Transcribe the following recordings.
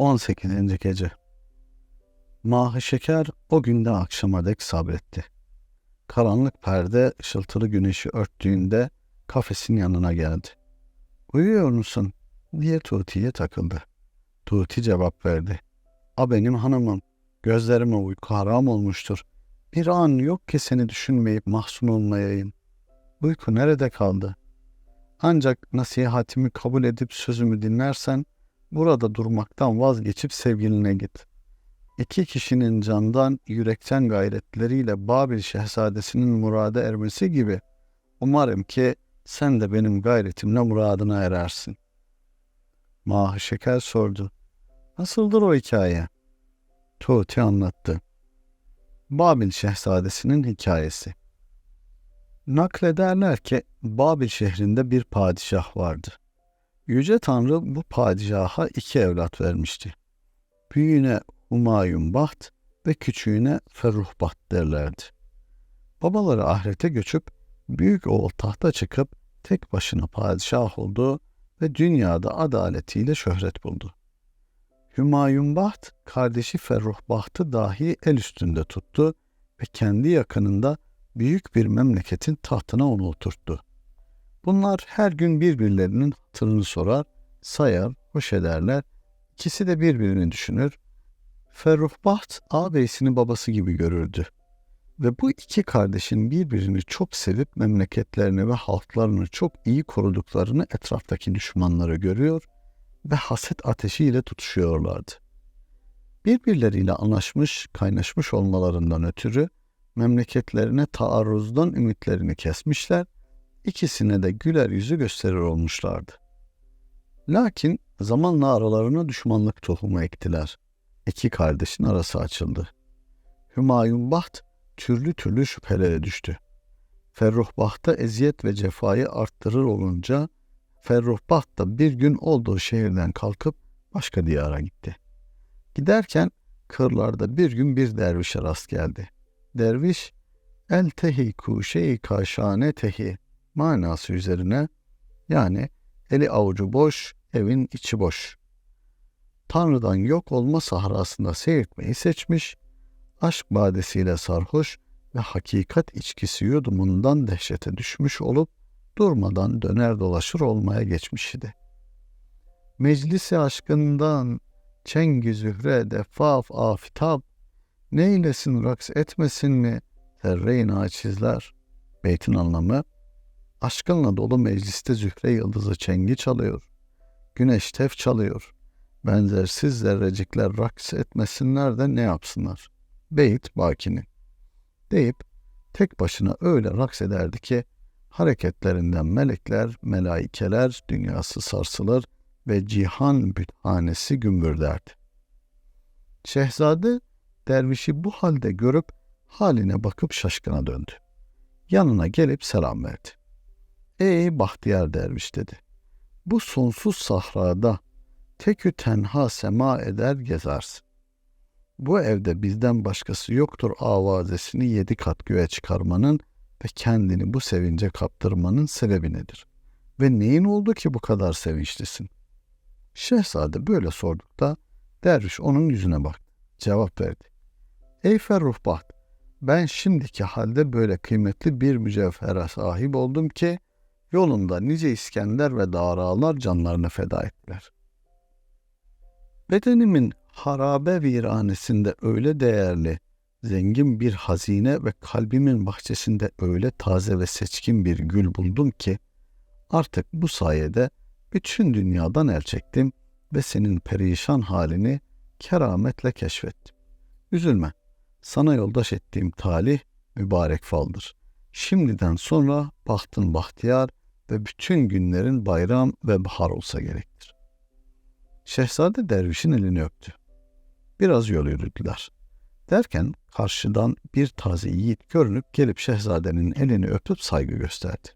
18. Gece Mahı Şeker o günde akşama dek sabretti. Karanlık perde ışıltılı güneşi örttüğünde kafesin yanına geldi. Uyuyor musun? diye Tuti'ye takıldı. Tuti cevap verdi. A benim hanımım, gözlerime uyku haram olmuştur. Bir an yok ki seni düşünmeyip mahzun olmayayım. Uyku nerede kaldı? Ancak nasihatimi kabul edip sözümü dinlersen burada durmaktan vazgeçip sevgiline git. İki kişinin candan, yürekten gayretleriyle Babil şehzadesinin murada ermesi gibi umarım ki sen de benim gayretimle muradına erersin. Mahı Şeker sordu. Nasıldır o hikaye? Tuğti anlattı. Babil şehzadesinin hikayesi. Naklederler ki Babil şehrinde bir padişah vardı. Yüce Tanrı bu padişaha iki evlat vermişti. Büyüğüne Humayun Baht ve küçüğüne Ferruh Baht derlerdi. Babaları ahirete göçüp büyük oğul tahta çıkıp tek başına padişah oldu ve dünyada adaletiyle şöhret buldu. Hümayun Baht kardeşi Ferruh Baht'ı dahi el üstünde tuttu ve kendi yakınında büyük bir memleketin tahtına onu oturttu. Bunlar her gün birbirlerinin hatırını sorar, sayar, hoş ederler. İkisi de birbirini düşünür. Ferruh Baht ağabeyisini babası gibi görürdü. Ve bu iki kardeşin birbirini çok sevip memleketlerini ve halklarını çok iyi koruduklarını etraftaki düşmanları görüyor ve haset ateşiyle tutuşuyorlardı. Birbirleriyle anlaşmış, kaynaşmış olmalarından ötürü memleketlerine taarruzdan ümitlerini kesmişler, ikisine de güler yüzü gösterir olmuşlardı. Lakin zamanla aralarına düşmanlık tohumu ektiler. İki kardeşin arası açıldı. Hümayun Baht türlü türlü şüphelere düştü. Ferruh Baht'a eziyet ve cefayı arttırır olunca Ferruh Baht da bir gün olduğu şehirden kalkıp başka diyara gitti. Giderken kırlarda bir gün bir dervişe rast geldi. Derviş, el tehi kuşe-i kaşane tehi manası üzerine yani eli avucu boş, evin içi boş. Tanrı'dan yok olma sahrasında seyretmeyi seçmiş, aşk badesiyle sarhoş ve hakikat içkisi yudumundan dehşete düşmüş olup durmadan döner dolaşır olmaya geçmiş idi. Meclisi aşkından çengi zühre defaf afitap neylesin raks etmesin mi terreyn açizler. Beytin anlamı aşkınla dolu mecliste zühre yıldızı çengi çalıyor. Güneş tef çalıyor. Benzersiz zerrecikler raks etmesinler de ne yapsınlar? Beyt Baki'nin. Deyip tek başına öyle raks ederdi ki hareketlerinden melekler, melaikeler dünyası sarsılır ve cihan büthanesi gümbürderdi. Şehzade dervişi bu halde görüp haline bakıp şaşkına döndü. Yanına gelip selam verdi. Ey bahtiyar derviş dedi. Bu sonsuz sahrada tekü tenha sema eder gezersin. Bu evde bizden başkası yoktur avazesini yedi kat göğe çıkarmanın ve kendini bu sevince kaptırmanın sebebi nedir? Ve neyin oldu ki bu kadar sevinçlisin? Şehzade böyle sordukta derviş onun yüzüne baktı. Cevap verdi. Ey Ferruhbaht, ben şimdiki halde böyle kıymetli bir mücevhere sahip oldum ki yolunda nice İskender ve Daralar canlarını feda ettiler. Bedenimin harabe viranesinde öyle değerli, zengin bir hazine ve kalbimin bahçesinde öyle taze ve seçkin bir gül buldum ki artık bu sayede bütün dünyadan el çektim ve senin perişan halini kerametle keşfettim. Üzülme, sana yoldaş ettiğim talih mübarek faldır. Şimdiden sonra bahtın bahtiyar ve bütün günlerin bayram ve bahar olsa gerektir. Şehzade dervişin elini öptü. Biraz yol yürüdüler. Derken karşıdan bir taze yiğit görünüp gelip şehzadenin elini öpüp saygı gösterdi.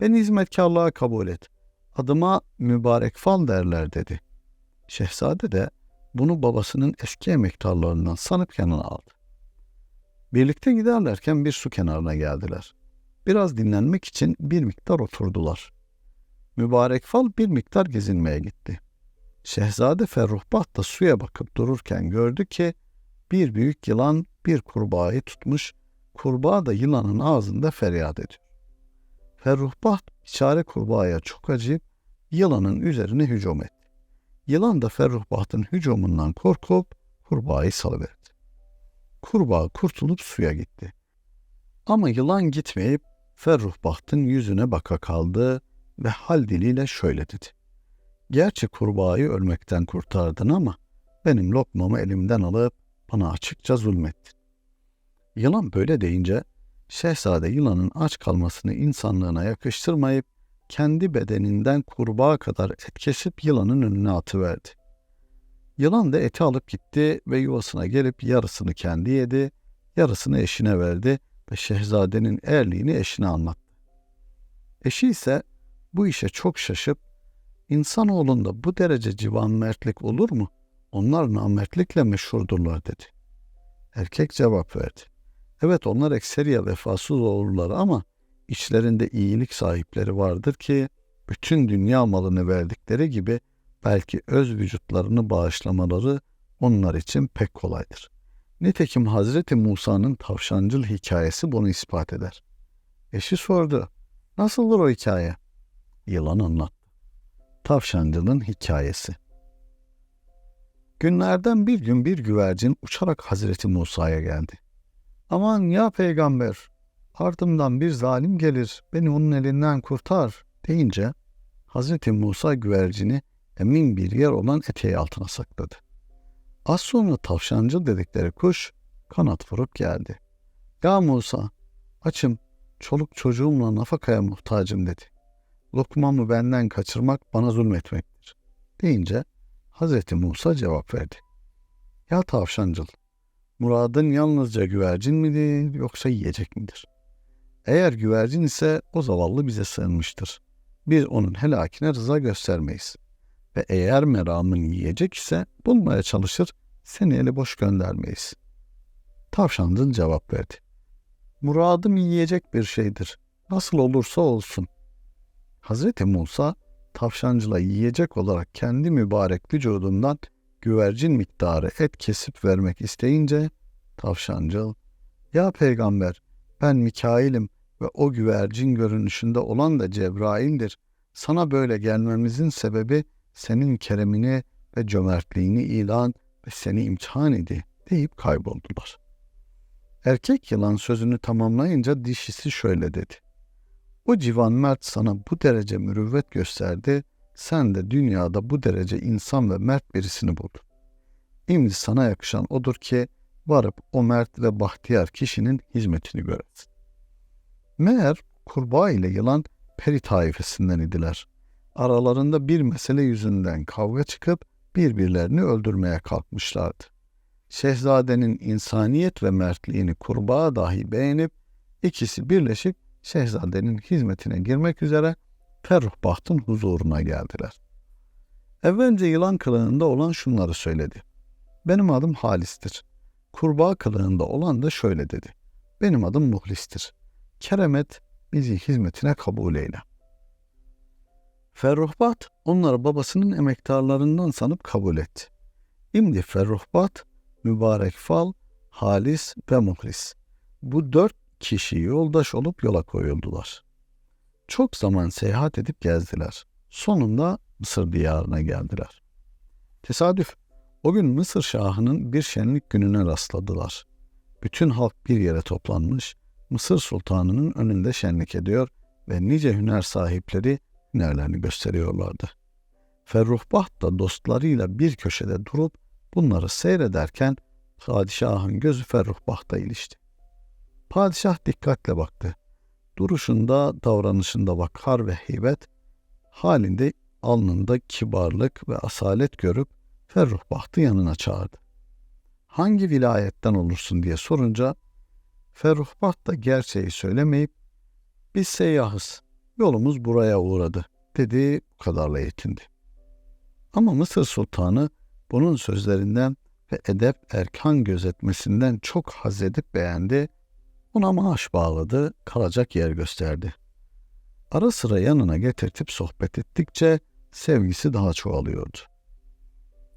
Beni hizmetkarlığa kabul et. Adıma mübarek fal derler dedi. Şehzade de bunu babasının eski emektarlarından sanıp yanına aldı. Birlikte giderlerken bir su kenarına geldiler. Biraz dinlenmek için bir miktar oturdular. Mübarek fal bir miktar gezinmeye gitti. Şehzade Ferruhbah da suya bakıp dururken gördü ki bir büyük yılan bir kurbağayı tutmuş, kurbağa da yılanın ağzında feryat ediyor. Ferruhbah içare kurbağaya çok acıyıp yılanın üzerine hücum etti. Yılan da Ferruhbaht'ın hücumundan korkup kurbağayı salıverdi. Kurbağa kurtulup suya gitti. Ama yılan gitmeyip Ferruhbaht'ın yüzüne baka kaldı ve hal diliyle şöyle dedi. Gerçi kurbağayı ölmekten kurtardın ama benim lokmamı elimden alıp bana açıkça zulmettin. Yılan böyle deyince şehzade yılanın aç kalmasını insanlığına yakıştırmayıp kendi bedeninden kurbağa kadar et kesip yılanın önüne atıverdi. Yılan da eti alıp gitti ve yuvasına gelip yarısını kendi yedi, yarısını eşine verdi ve şehzadenin erliğini eşine anlattı. Eşi ise bu işe çok şaşıp, insanoğlunda bu derece civan mertlik olur mu? Onlar namertlikle meşhurdurlar dedi. Erkek cevap verdi. Evet onlar ekseriye vefasız olurlar ama içlerinde iyilik sahipleri vardır ki bütün dünya malını verdikleri gibi belki öz vücutlarını bağışlamaları onlar için pek kolaydır. Nitekim Hazreti Musa'nın tavşancıl hikayesi bunu ispat eder. Eşi sordu, nasıldır o hikaye? Yılan anlattı. Tavşancılın hikayesi. Günlerden bir gün bir güvercin uçarak Hazreti Musa'ya geldi. Aman ya peygamber, ardımdan bir zalim gelir, beni onun elinden kurtar deyince Hazreti Musa güvercini emin bir yer olan eteği altına sakladı. Az sonra tavşancı dedikleri kuş kanat vurup geldi. Ya Musa, açım, çoluk çocuğumla nafakaya muhtacım dedi. Lokmamı benden kaçırmak bana zulmetmektir. Deyince Hazreti Musa cevap verdi. Ya tavşancıl, muradın yalnızca güvercin midir yoksa yiyecek midir? Eğer güvercin ise o zavallı bize sığınmıştır. Biz onun helakine rıza göstermeyiz. Ve eğer meramın yiyecek ise bulmaya çalışır, seni eli boş göndermeyiz. Tavşancıl cevap verdi. Muradım yiyecek bir şeydir. Nasıl olursa olsun. Hazreti Musa tavşancıla yiyecek olarak kendi mübarek vücudundan güvercin miktarı et kesip vermek isteyince tavşancıl, ya peygamber ben Mikail'im ve o güvercin görünüşünde olan da Cebrail'dir. Sana böyle gelmemizin sebebi senin keremini ve cömertliğini ilan ve seni imtihan idi deyip kayboldular. Erkek yılan sözünü tamamlayınca dişisi şöyle dedi. O civan mert sana bu derece mürüvvet gösterdi, sen de dünyada bu derece insan ve mert birisini buldun. Şimdi sana yakışan odur ki varıp o mert ve bahtiyar kişinin hizmetini göresin. Meğer kurbağa ile yılan peri taifesinden idiler. Aralarında bir mesele yüzünden kavga çıkıp birbirlerini öldürmeye kalkmışlardı. Şehzadenin insaniyet ve mertliğini kurbağa dahi beğenip ikisi birleşip şehzadenin hizmetine girmek üzere Ferruhbaht'ın huzuruna geldiler. Evvelce yılan kılığında olan şunları söyledi. Benim adım Halis'tir. Kurbağa kılığında olan da şöyle dedi. Benim adım Muhlis'tir. Keremet bizi hizmetine kabul eyle. Ferruhbat onları babasının emektarlarından sanıp kabul etti. Şimdi Ferruhbat, Mübarek Fal, Halis ve Muhlis. Bu dört kişi yoldaş olup yola koyuldular. Çok zaman seyahat edip gezdiler. Sonunda Mısır diyarına geldiler. Tesadüf, o gün Mısır Şahı'nın bir şenlik gününe rastladılar. Bütün halk bir yere toplanmış, Mısır Sultanı'nın önünde şenlik ediyor ve nice hüner sahipleri hünerlerini gösteriyorlardı. Ferruhbah da dostlarıyla bir köşede durup bunları seyrederken padişahın gözü Ferruhbah'ta ilişti. Padişah dikkatle baktı. Duruşunda, davranışında vakar ve heybet, halinde alnında kibarlık ve asalet görüp Ferruhbaht'ı yanına çağırdı. Hangi vilayetten olursun diye sorunca Ferruhbaht da gerçeği söylemeyip biz seyyahız, yolumuz buraya uğradı dedi bu kadarla yetindi. Ama Mısır Sultanı bunun sözlerinden ve edep erkan gözetmesinden çok haz edip beğendi, ona maaş bağladı, kalacak yer gösterdi. Ara sıra yanına getirtip sohbet ettikçe sevgisi daha çoğalıyordu.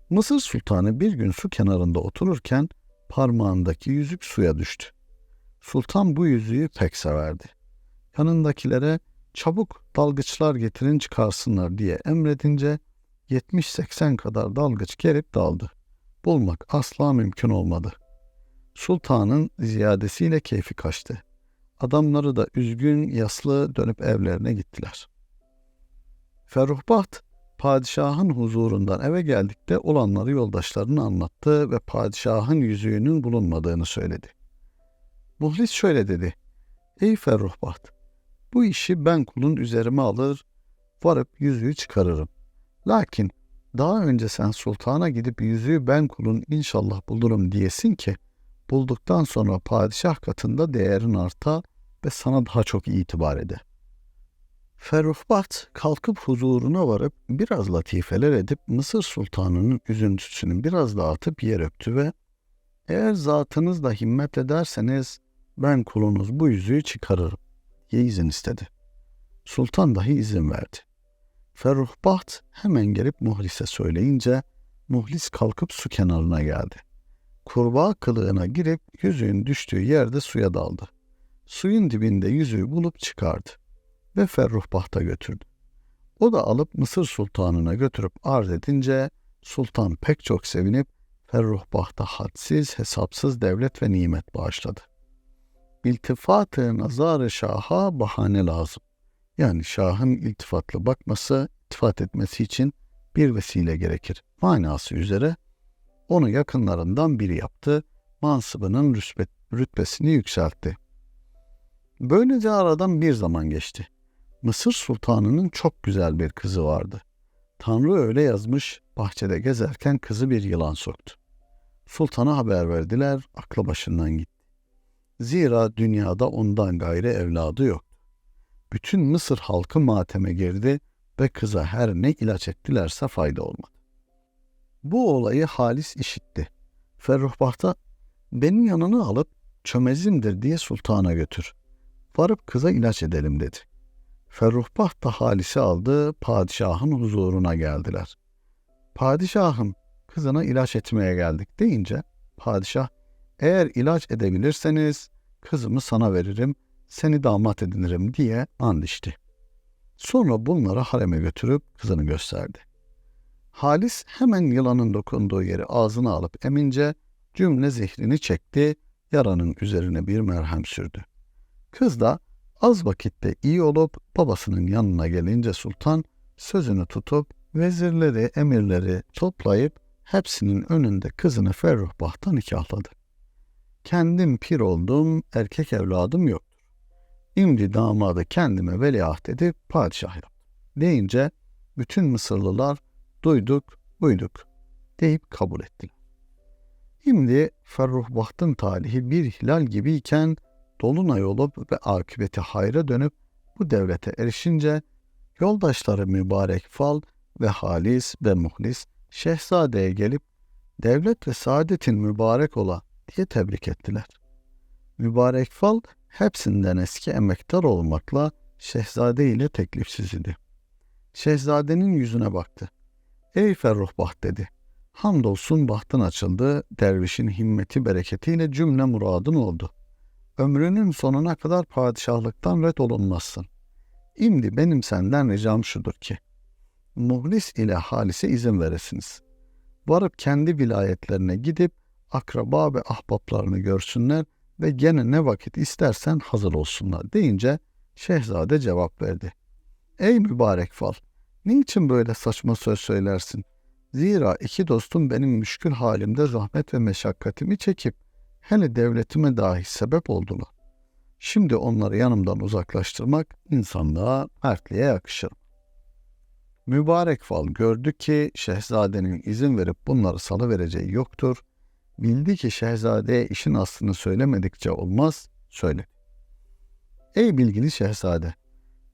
Mısır Sultanı bir gün su kenarında otururken parmağındaki yüzük suya düştü. Sultan bu yüzüğü pek severdi. Yanındakilere çabuk dalgıçlar getirin çıkarsınlar diye emredince 70-80 kadar dalgıç gelip daldı. Bulmak asla mümkün olmadı. Sultanın ziyadesiyle keyfi kaçtı. Adamları da üzgün, yaslı dönüp evlerine gittiler. Ferruhbat, padişahın huzurundan eve geldikte olanları yoldaşlarına anlattı ve padişahın yüzüğünün bulunmadığını söyledi. Muhlis şöyle dedi. Ey Ferruhbat, bu işi ben kulun üzerime alır, varıp yüzüğü çıkarırım. Lakin daha önce sen sultana gidip yüzüğü ben kulun inşallah bulurum diyesin ki, bulduktan sonra padişah katında değerin arta ve sana daha çok itibar eder. Ferruhbat kalkıp huzuruna varıp biraz latifeler edip Mısır sultanının üzüntüsünü biraz dağıtıp yer öptü ve eğer zatınız da himmet ederseniz ben kulunuz bu yüzüğü çıkarırım izin istedi. Sultan dahi izin verdi. Ferruhbat hemen gelip Muhlis'e söyleyince Muhlis kalkıp su kenarına geldi. Kurbağa kılığına girip yüzüğün düştüğü yerde suya daldı. Suyun dibinde yüzüğü bulup çıkardı ve Ferruhbaht'a götürdü. O da alıp Mısır sultanına götürüp arz edince sultan pek çok sevinip Ferruhbaht'a hadsiz hesapsız devlet ve nimet bağışladı. İltifat-ı şaha bahane lazım. Yani şahın iltifatlı bakması, iltifat etmesi için bir vesile gerekir. Manası üzere onu yakınlarından biri yaptı, mansıbının rütbet, rütbesini yükseltti. Böylece aradan bir zaman geçti. Mısır sultanının çok güzel bir kızı vardı. Tanrı öyle yazmış, bahçede gezerken kızı bir yılan soktu. Sultana haber verdiler, aklı başından gitti. Zira dünyada ondan gayrı evladı yok. Bütün Mısır halkı mateme girdi ve kıza her ne ilaç ettilerse fayda olmadı. Bu olayı Halis işitti. Ferruhbah'ta benim yanına alıp çömezimdir diye sultana götür. Varıp kıza ilaç edelim dedi. Ferruhbah da Halis'i aldı, padişahın huzuruna geldiler. Padişahım, kızına ilaç etmeye geldik deyince, padişah, eğer ilaç edebilirseniz kızımı sana veririm, seni damat edinirim diye and içti. Sonra bunları hareme götürüp kızını gösterdi. Halis hemen yılanın dokunduğu yeri ağzına alıp emince cümle zehrini çekti, yaranın üzerine bir merhem sürdü. Kız da az vakitte iyi olup babasının yanına gelince sultan sözünü tutup vezirleri, emirleri toplayıp hepsinin önünde kızını Ferruhbah'tan nikahladı. Kendim pir oldum, erkek evladım yoktur. Şimdi damadı kendime veliaht edip padişah yaptım. Deyince bütün Mısırlılar duyduk, uyduk deyip kabul ettiler. Şimdi Ferruhbaht'ın talihi bir hilal gibiyken dolunay olup ve akıbeti hayra dönüp bu devlete erişince yoldaşları mübarek fal ve halis ve muhlis şehzadeye gelip devlet ve saadetin mübarek ola diye tebrik ettiler. Mübarek fal hepsinden eski emektar olmakla şehzade ile teklifsiz idi. Şehzadenin yüzüne baktı. Ey Ferruhbaht dedi. Hamdolsun bahtın açıldı, dervişin himmeti bereketiyle cümle muradın oldu. Ömrünün sonuna kadar padişahlıktan red olunmazsın. Şimdi benim senden ricam şudur ki, muhlis ile halise izin veresiniz. Varıp kendi vilayetlerine gidip akraba ve ahbaplarını görsünler ve gene ne vakit istersen hazır olsunlar deyince şehzade cevap verdi. Ey mübarek fal, niçin böyle saçma söz söylersin? Zira iki dostum benim müşkül halimde zahmet ve meşakkatimi çekip hele devletime dahi sebep oldular. Şimdi onları yanımdan uzaklaştırmak insanlığa, mertliğe yakışır. Mübarek fal gördü ki şehzadenin izin verip bunları salıvereceği yoktur. Bildi ki şehzadeye işin aslını söylemedikçe olmaz, söyle. Ey bilgili şehzade,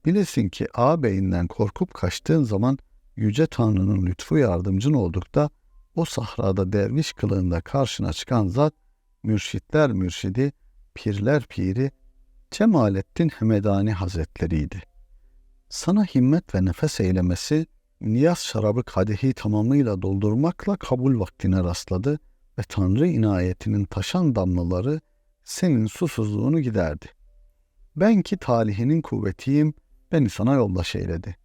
bilesin ki ağabeyinden korkup kaçtığın zaman Yüce Tanrı'nın lütfu yardımcın oldukta o sahrada derviş kılığında karşına çıkan zat mürşitler mürşidi, pirler piri Cemalettin Hemedani Hazretleriydi. Sana himmet ve nefes eylemesi Niyaz şarabı kadehi tamamıyla doldurmakla kabul vaktine rastladı ve Tanrı inayetinin taşan damlaları senin susuzluğunu giderdi. Ben ki talihinin kuvvetiyim, beni sana yoldaş eyledi.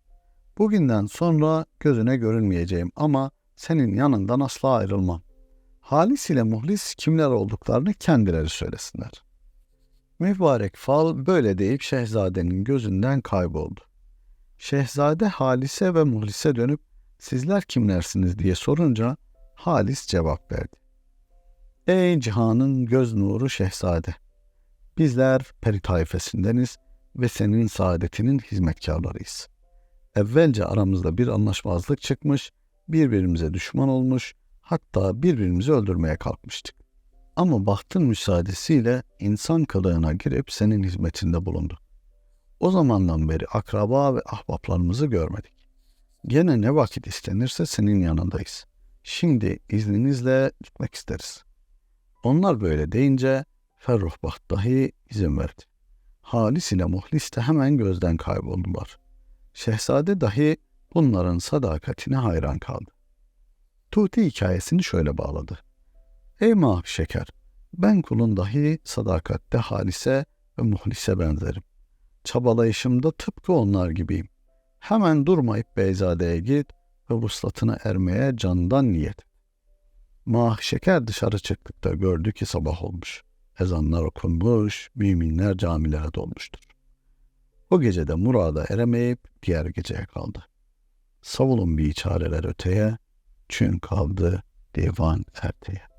Bugünden sonra gözüne görünmeyeceğim ama senin yanından asla ayrılmam. Halis ile muhlis kimler olduklarını kendileri söylesinler. Mübarek fal böyle deyip şehzadenin gözünden kayboldu. Şehzade Halis'e ve muhlise dönüp sizler kimlersiniz diye sorunca Halis cevap verdi. Ey cihanın göz nuru şehzade! Bizler peri taifesindeniz ve senin saadetinin hizmetkarlarıyız. Evvelce aramızda bir anlaşmazlık çıkmış, birbirimize düşman olmuş, hatta birbirimizi öldürmeye kalkmıştık. Ama bahtın müsaadesiyle insan kılığına girip senin hizmetinde bulunduk. O zamandan beri akraba ve ahbaplarımızı görmedik. Gene ne vakit istenirse senin yanındayız. Şimdi izninizle gitmek isteriz. Onlar böyle deyince Ferruhbaht dahi izin verdi. Halis ile Muhlis de hemen gözden kayboldular. Şehzade dahi bunların sadakatine hayran kaldı. Tuti hikayesini şöyle bağladı. Ey Mahv Şeker, ben kulun dahi sadakatte Halis'e ve Muhlis'e benzerim. Çabalayışımda tıpkı onlar gibiyim. Hemen durmayıp Beyzade'ye git ve vuslatına ermeye candan niyet et. Mah Şeker dışarı çıktıkta gördü ki sabah olmuş. Ezanlar okunmuş, müminler camilere dolmuştur. O gece de murada eremeyip diğer geceye kaldı. Savulun bir çareler öteye, çün kaldı divan erteye.